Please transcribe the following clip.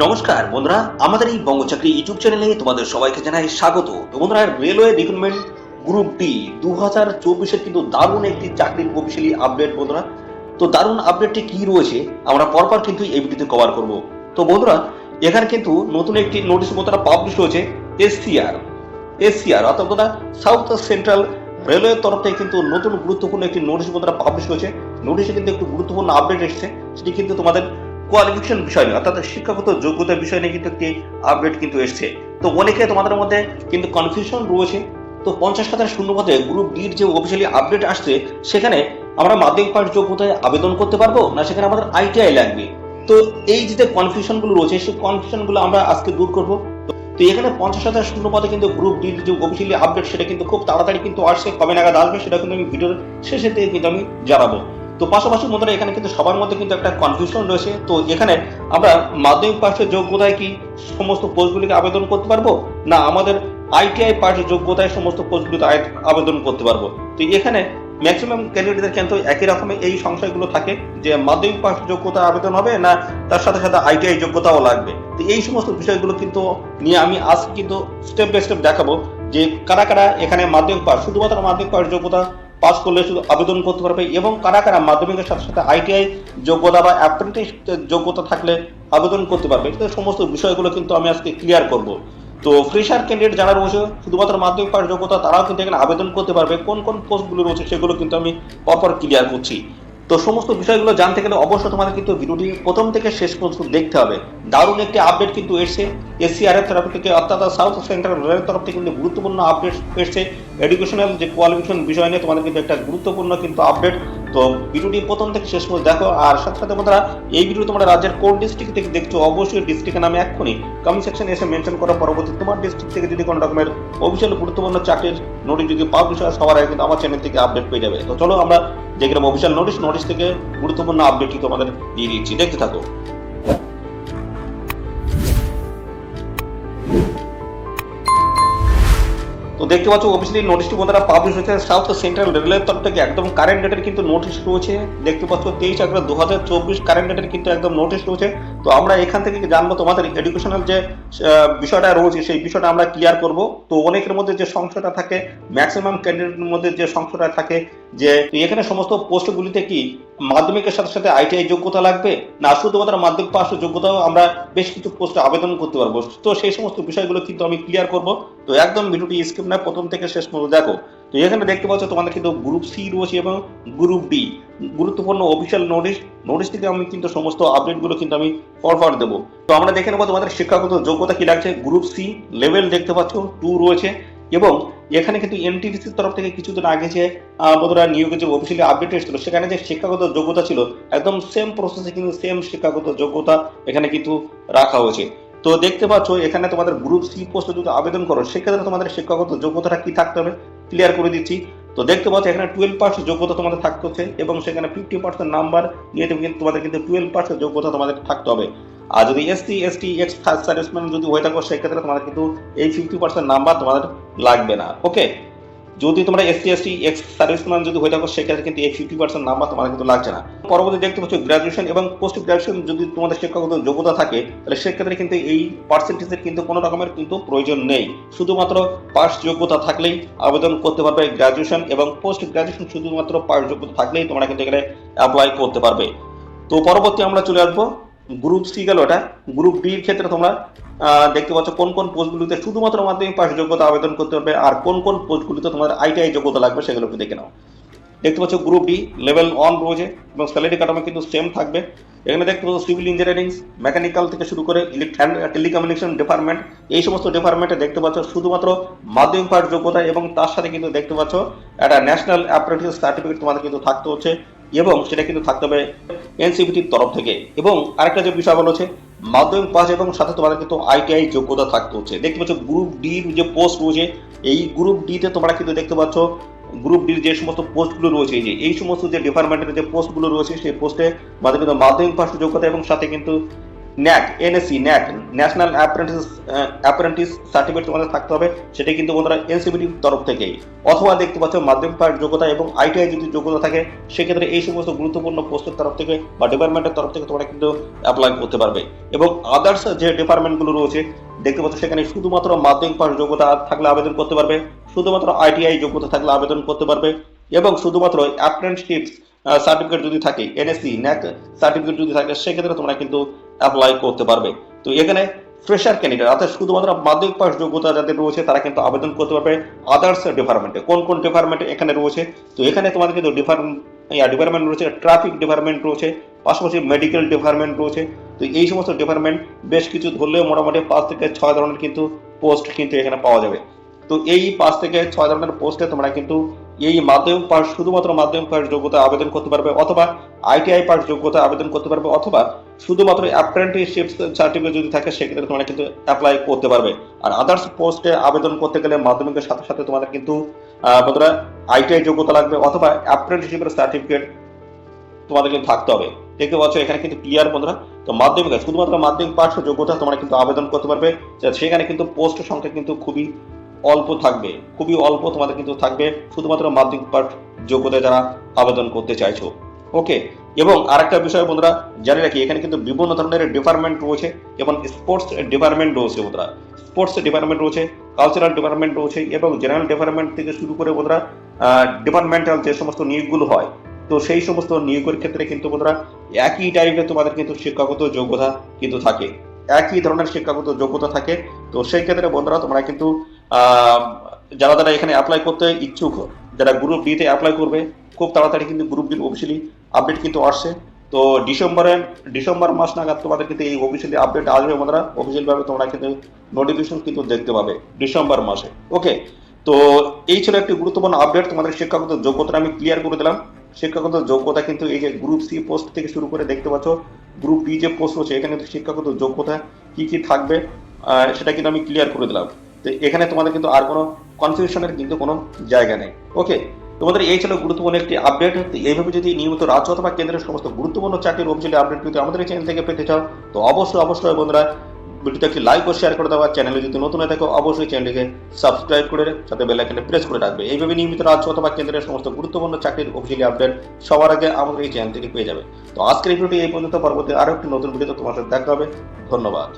নমস্কার, বন্ধুরা, আমাদের এই বঙ্গচাকরি ইউটিউব চ্যানেলে তোমাদের সবাইকে জানাই স্বাগত। তো বন্ধুরা, রেলওয়ে রিক্রুটমেন্ট গ্রুপ ডি দু হাজার চব্বিশের কিন্তু দারুণ একটি চাকরির অফিসিয়ালি আপডেট বন্ধুরা। তো দারুণ আপডেটটি কি রয়েছে, আমরা পরপর কিন্তু এই ভিডিওতে কভার করব। তো বন্ধুরা, এখানে কিন্তু নতুন একটি নোটিশ বন্ধুরা পাবলিশ হয়েছে এসসিআর এসসিআর অর্থাৎ বন্ধুরা সাউথ সেন্ট্রাল রেলওয়ের তরফ থেকে কিন্তু নতুন গুরুত্বপূর্ণ একটি নোটিশ বন্ধুরা পাবলিশ হয়েছে। নোটিশে কিন্তু একটু গুরুত্বপূর্ণ আপডেট এসেছে, সেটি কিন্তু তোমাদের কোয়ালিফিকেশন বিষয় নিয়ে, অর্থাৎ শিক্ষাগত যোগ্যতার বিষয় নিয়ে কিন্তু একটি আপডেট কিন্তু এসছে। তো অনেকে তোমাদের মধ্যে কিন্তু কনফিউশন রয়েছে। তো পঞ্চাশ হাজার শূন্য পদে গ্রুপ ডির যে অফিসিয়ালি আপডেট আসছে, সেখানে আমরা মাধ্যমিক পাশ যোগ্যতায় আবেদন করতে পারব না সেখানে আমাদের আইটিআই লাগবে? তো এই যে কনফিউশনগুলো রয়েছে, সেই কনফিউশনগুলো আমরা আজকে দূর করব। তো এখানে পঞ্চাশ হাজার শূন্য পদে কিন্তু গ্রুপ ডির যে অফিসিয়ালি আপডেট সেটা কিন্তু খুব তাড়াতাড়ি কিন্তু আসছে। কবে নাগাদ আসবে, সেটা কিন্তু আমি ভিডিওর শেষে দিয়ে কিন্তু আমি জানাব। তো পাশাপাশি বন্ধুরা, এখানে কিন্তু সবার মধ্যে কিন্তু একটা কনফিউশন রয়েছে। তো এখানে আমরা মাধ্যমিক পাশের যোগ্যতায় কি সমস্ত পোস্টগুলিকে আবেদন করতে পারব? না, আমাদের আইটিআই পাশের যোগ্যতায় সমস্ত পোস্টগুলিতে আবেদন করতে পারব। তো এখানে ম্যাক্সিমাম ক্যান্ডিডেটদের কিন্তু একই রকমের এই সংশয়গুলো থাকে যে মাধ্যমিক পাশ যোগ্যতা আবেদন হবে না, তার সাথে সাথে আইটিআই যোগ্যতাও লাগবে। তো এই সমস্ত বিষয়গুলো কিন্তু নিয়ে আমি আজ কিন্তু স্টেপ বাই স্টেপ দেখাবো যে কারা কারা এখানে মাধ্যমিক পাশ, শুধুমাত্র মাধ্যমিক পাশ যোগ্যতা পাস করলে শুধু আবেদন করতে পারবে এবং কারা কারা মাধ্যমিকের সাথে সাথে আইটিআই যোগ্যতা বা অ্যাপ্রেন্টিস যোগ্যতা থাকলে আবেদন করতে পারবে, এই সমস্ত বিষয়গুলো কিন্তু আমি আজকে ক্লিয়ার করব। তো ফ্রেশার ক্যান্ডিডেট যারা রয়েছে, শুধুমাত্র মাধ্যমিক পাশ যোগ্যতা, তারাও কিন্তু এখানে আবেদন করতে পারবে, কোন কোন পোস্টগুলো রয়েছে সেগুলো কিন্তু আমি পরপর ক্লিয়ার করছি। তো সমস্ত বিষয়গুলো জানতে গেলে অবশ্যই তোমাদের কিন্তু ভিডিওটি প্রথম থেকে শেষ পর্যন্ত দেখতে হবে। দারুণ একটি আপডেট কিন্তু এসছে। এসসিআর এর তরফ থেকে অর্থাৎ সাউথ সেন্ট্রাল রেলের তরফ থেকে কিন্তু গুরুত্বপূর্ণ আপডেট এসছে। এডুকেশনাল যে কোয়ালিফিকেশন বিষয় নিয়ে তোমাদের কিন্তু একটা গুরুত্বপূর্ণ কিন্তু আপডেট তো ভিডিওটি প্রথম থেকে শেষ পর্যন্ত দেখো। আর সাথে সাথে বন্ধুরা, এই ভিডিও তোমরা রাজ্যের কোন ডিস্ট্রিক্ট থেকে দেখছ অবশ্যই ডিস্ট্রিক্টের নামে এক্ষুনি কমেন্ট সেকশনে এসে মেনশন করার পরবর্তী তোমার ডিস্ট্রিক্ট থেকে যদি কোনো রকমের অফিসিয়াল গুরুত্বপূর্ণ চাকরির নোটিশ যদি পাবলিশ হয়, সবার আগে কিন্তু আমার চ্যানেল থেকে আপডেট পেয়ে যাবে। তো চলো আমরা নেব অফিসিয়াল নোটিশ নোটিশ থেকে গুরুত্বপূর্ণ আপডেটটি তোমাদের দিয়ে দিচ্ছি। দেখতে থাকো। তো দেখতে পাচ্ছ অফিসিয়ালি নোটিশটি বন্ধুরা পাবলিশ হয়েছে সাউথ সেন্ট্রাল রেলের তরফ থেকে। একদম কারেন্ট ডেটের কিন্তু নোটিশ রয়েছে। দেখতে পাচ্ছ, তেইশ আগস্ট দু হাজার চব্বিশ কারেন্ট ডেটের কিন্তু একদম নোটিশ রয়েছে। তো আমরা এখান থেকে জানব তোমাদের এডুকেশনাল যে বিষয়টা রয়েছে, সেই বিষয়টা আমরা ক্লিয়ার করব। তো অনেকের মধ্যে যে সংশয়টা থাকে ম্যাক্সিমাম ক্যান্ডিডেটের মধ্যে যে সংশয়টা থাকে যে এখানে সমস্ত পোস্টগুলিতে কি মাধ্যমিকের সাথে সাথে আইটিআই যোগ্যতা লাগবে? না, শুধুমাত্র মাধ্যমিক পাস যোগ্যতাও আমরা বেশ কিছু পোস্টে আবেদন করতে পারব। তো সেই সমস্ত বিষয়গুলো কিন্তু আমি ক্লিয়ার করব। তো একদম ভিডিওটি স্কিপ না, প্রথম থেকে শেষ পর্যন্ত দেখো। তো এখানে দেখতে পাচ্ছ তোমাদের কিন্তু গ্রুপ সি রয়েছে এবং গ্রুপ ডি গুরুত্বপূর্ণ অফিসিয়াল নোটিশ নোটিশ থেকে আমি কিন্তু সমস্ত আপডেটগুলো কিন্তু আমি ফরওয়ার্ড দেবো। তো আমরা দেখে নেব তোমাদের শিক্ষাগত যোগ্যতা কি লাগছে। গ্রুপ সি লেভেল দেখতে পাচ্ছ টু রয়েছে এবং এখানে কিন্তু এনটিডিসির তরফ থেকে কিছুদিন আগে যে আহ, বন্ধুরা নিয়োগের যে অফিসিয়ালি আপডেট এসেছিল সেখানে যে শিক্ষাগত যোগ্যতা ছিল একদম সেম প্রসেসে কিন্তু সেম শিক্ষাগত যোগ্যতা এখানে কিন্তু রাখা হয়েছে। তো দেখতে পাচ্ছ এখানে তোমাদের গ্রুপ সি পোস্টে যদি আবেদন করো সেক্ষেত্রে তোমাদের শিক্ষাগত যোগ্যতাটা কি থাকতে হবে? ক্লিয়ার করে দিচ্ছি। তো দেখতে পাচ্ছ এখানে টুয়েলভ পার্সেন্ট যোগ্যতা তোমাদের থাকতে হচ্ছে এবং সেখানে ফিফটি পার্সেন্ট নাম্বার নিয়ে তুমি কিন্তু তোমাদের কিন্তু টুয়েলভ পার্সেন্ট যোগ্যতা তোমাদের থাকতে হবে। আর যদি এসসি এসটি এক্স সার্ভিসম্যান যদি হয়ে থাকো সেক্ষেত্রে তোমাদের কিন্তু এই ফিফটি পার্সেন্ট নাম্বার তোমাদের লাগবে না। ওকে যদি তোমরা এসসি এসটি এক্স সার্ভিসম্যান যদি হয়ে থাকো, সেক্ষেত্রে কিন্তু এই ফিফটি পার্সেন্ট নাম্বার তোমাদের কিন্তু লাগছে না। পরবর্তী দেখতে পাচ্ছ গ্রাজুয়েশন এবং পোস্ট গ্রাজুয়েশন যদি তোমাদের শিক্ষাগত যোগ্যতা থাকে, তাহলে সেক্ষেত্রে কিন্তু এই পার্সেন্টেজের কিন্তু কোনো রকমের কিন্তু প্রয়োজন নেই। শুধুমাত্র পাস যোগ্যতা থাকলেই আবেদন করতে পারবে গ্রাজুয়েশন এবং পোস্ট গ্রাজুয়েশন শুধুমাত্র পাস যোগ্যতা থাকলেই তোমরা কিন্তু এখানে অ্যাপ্লাই করতে পারবে। তো পরবর্তী আমরা চলে আসব গ্রুপ সি গেল ওটা গ্রুপ ডির ক্ষেত্রে তোমরা দেখতে পাচ্ছ কোন কোন পোস্টগুলিতে শুধুমাত্র মাধ্যমিক পাস যোগ্যতা আবেদন করতে পারবে আর কোন কোন পোস্টগুলিতে তোমাদের আইটিআই যোগ্যতা লাগবে সেগুলো একটু দেখে নাও। দেখতে পাচ্ছ গ্রুপ ডি লেভেল ওয়ান রয়েছে এবং স্যালারি কাঠামো কিন্তু সেম থাকবে। এখানে দেখতে পাচ্ছ সিভিল ইঞ্জিনিয়ারিং মেকানিক্যাল থেকে শুরু করে টেলিকমিউনিকেশন ডিপার্টমেন্ট এই সমস্ত ডিপার্টমেন্টে দেখতে পাচ্ছ শুধুমাত্র মাধ্যমিক পাস যোগ্যতা এবং তার সাথে কিন্তু দেখতে পাচ্ছ একটা ন্যাশনাল অ্যাপ্রেন্টিস সার্টিফিকেট তোমাদের কিন্তু থাকতে হচ্ছে। এবং সেটা কিন্তু থাকতে হবে এনসিবিটির তরফ থেকে। এবং আরেকটা যে বিষয় হচ্ছে, মাধ্যমিক পাস এবং সাথে তোমাদের কিন্তু আইটিআই যোগ্যতা থাকতে হচ্ছে। দেখতে পাচ্ছ গ্রুপ ডির যে পোস্ট রয়েছে, এই গ্রুপ ডিতে তোমরা কিন্তু দেখতে পাচ্ছ গ্রুপ ডির যে সমস্ত পোস্টগুলো রয়েছে যে, এই সমস্ত যে ডিপার্টমেন্টের যে পোস্টগুলো রয়েছে, সেই পোস্টে আমাদের কিন্তু মাধ্যমিক পাস যোগ্যতা এবং সাথে কিন্তু NAC NSC NAC, national apprentice apprentice certificate তোমাদের থাকতে হবে সেটা কিন্তু বন্ধুরা এনসিবিটির তরফ থেকেই অথবা দেখতে পাচ্ছ মাধ্যমিক পাস যোগ্যতা এবং আইটিআই যদি যোগ্যতা থাকে, সেক্ষেত্রে এই সমস্ত গুরুত্বপূর্ণ পোস্টের তরফ থেকে বা ডিপার্টমেন্টের তরফ থেকে তোমরা কিন্তু অ্যাপ্লাই করতে পারবে। এবং আদার্স যে ডিপার্টমেন্টগুলো রয়েছে, দেখতে পাচ্ছ সেখানে শুধুমাত্র মাধ্যমিক পাস যোগ্যতা থাকলে আবেদন করতে পারবে, শুধুমাত্র আইটিআই যোগ্যতা থাকলে আবেদন করতে পারবে, এবং শুধুমাত্র অ্যাপ্রেন্টিসশিপ সার্টিফিকেট যদি থাকে এনএসসি ন্যাক সার্টিফিকেট যদি থাকে, সেক্ষেত্রে তোমরা কিন্তু অ্যাপ্লাই করতে পারবে। তো এখানে ফ্রেশার ক্যান্ডিডেট অর্থাৎ শুধুমাত্র মাধ্যমিক পাস যোগ্যতা যাদের রয়েছে, তারা কিন্তু আবেদন করতে পারবে আদার্স ডিপার্টমেন্টে কোন কোন ডিপার্টমেন্টে এখানে রয়েছে? তো এখানে তোমাদের কিন্তু ডিপার্টমেন্ট রয়েছে ট্রাফিক ডিপার্টমেন্ট রয়েছে, পাশাপাশি মেডিকেল ডিপার্টমেন্ট রয়েছে। তো এই সমস্ত ডিপার্টমেন্ট বেশ কিছু ধরলেও মোটামুটি পাঁচ থেকে ছয় ধরনের কিন্তু পোস্ট কিন্তু এখানে পাওয়া যাবে। তো এই পাঁচ থেকে ছয় ধরনের পোস্টে তোমরা কিন্তু এই মাধ্যমিক পাস, শুধুমাত্র মাধ্যমিক পাস যোগ্যতা আবেদন করতে পারবে অথবা আইটিআই পাস যোগ্যতা আবেদন করতে পারবে অথবা শুধুমাত্র অ্যাপ্রেন্টিসশিপ সার্টিফিকেট যদি থাকে, সেক্ষেত্রে তোমরা কিন্তু অ্যাপ্লাই করতে পারবে। আর আদার্স পোস্টে আবেদন করতে গেলে মাধ্যমিকের সাথে সাথে তোমাদের কিন্তু বন্ধুরা আইটিআই যোগ্যতা লাগবে অথবা অ্যাপ্রেন্টিসশিপের সার্টিফিকেট তোমাদের কিন্তু থাকতে হবে। দেখতে পাচ্ছ, এখানে কিন্তু ক্লিয়ার বন্ধুরা। তো মাধ্যমিক, শুধুমাত্র মাধ্যমিক পাস যোগ্যতা তোমরা কিন্তু আবেদন করতে পারবে। সেখানে কিন্তু পোস্ট সংখ্যা কিন্তু খুবই অল্প থাকবে, খুবই অল্প তোমাদের কিন্তু থাকবে, শুধুমাত্র মাধ্যমিক পাস যোগ্যতায় যারা আবেদন করতে চাইছো। ওকে এবং আরেকটা বিষয় বন্ধুরা, জানি রাখি এখানে কিন্তু বিভিন্ন ধরনের ডিপার্টমেন্ট রয়েছে, যেমন স্পোর্টস ডিপার্টমেন্ট রয়েছে বন্ধুরা। স্পোর্টস ডিপার্টমেন্ট রয়েছে কালচারাল ডিপার্টমেন্ট রয়েছে, এবং জেনারেল ডিপার্টমেন্ট থেকে শুরু করে বন্ধুরা ডিপার্টমেন্টাল যে সমস্ত নিয়োগগুলো হয়, তো সেই সমস্ত নিয়োগের ক্ষেত্রে কিন্তু বন্ধুরা, একই টাইপের তোমাদের কিন্তু শিক্ষাগত যোগ্যতা কিন্তু থাকে। একই ধরনের শিক্ষাগত যোগ্যতা থাকে, তো সেই ক্ষেত্রে বন্ধুরা, তোমরা কিন্তু যারা যারা এখানে অ্যাপ্লাই করতে ইচ্ছুক, যারা গ্রুপ ডিতে অ্যাপ্লাই করবে, খুব তাড়াতাড়ি কিন্তু গ্রুপ ডির অফিসিয়ালি আপডেট কিন্তু আসছে। তো ডিসেম্বরে ডিসেম্বর মাস নাগাদ তোমাদের কিন্তু এই অফিসিয়ালি আপডেট আসবে, বন্ধুরা। অফিসিয়াল ভাবে তোমরা কিন্তু নোটিফিকেশন কিন্তু দেখতে পাবে ডিসেম্বর মাসে। ওকে তো এই ছিল একটি গুরুত্বপূর্ণ আপডেট তোমাদের শিক্ষাগত যোগ্যতা আমি ক্লিয়ার করে দিলাম। শিক্ষাগত যোগ্যতা কিন্তু এই যে গ্রুপ সি পোস্ট থেকে শুরু করে দেখতে পাচ্ছ গ্রুপ ডি যে পোস্ট রয়েছে, এখানে শিক্ষাগত যোগ্যতা কি কি থাকবে সেটা কিন্তু আমি ক্লিয়ার করে দিলাম। তো এখানে তোমাদের কিন্তু আর কোনো কনফিউশনের কিন্তু কোনো জায়গা নেই। ওকে তোমাদের এই ছিল গুরুত্বপূর্ণ একটি আপডেট এইভাবে যদি নিয়মিত রাজ্য অথবা কেন্দ্রের সমস্ত গুরুত্বপূর্ণ চাকরির অফিসিয়ালি আপডেট যদি আমাদের এই চ্যানেল থেকে পেতে চাও, তো অবশ্যই অবশ্যই বন্ধুরা, ভিডিওতে একটি লাইক ও শেয়ার করে দেওয়া। চ্যানেলে যদি নতুন হয়ে থাকো, অবশ্যই চ্যানেলটিকে সাবস্ক্রাইব করে সাথে বেল আইকনে প্রেস করে রাখবে। এইভাবে নিয়মিত রাজ্য অথবা কেন্দ্রের সমস্ত গুরুত্বপূর্ণ চাকরির অফিসিয়ালি আপডেট সবার আগে আমাদের এই চ্যানেল থেকে পেয়ে যাবে। তো আজকের ভিডিওটি এই পর্যন্ত, পরবর্তী আরও একটি নতুন ভিডিওতে তোমার সাথে দেখা হবে। ধন্যবাদ।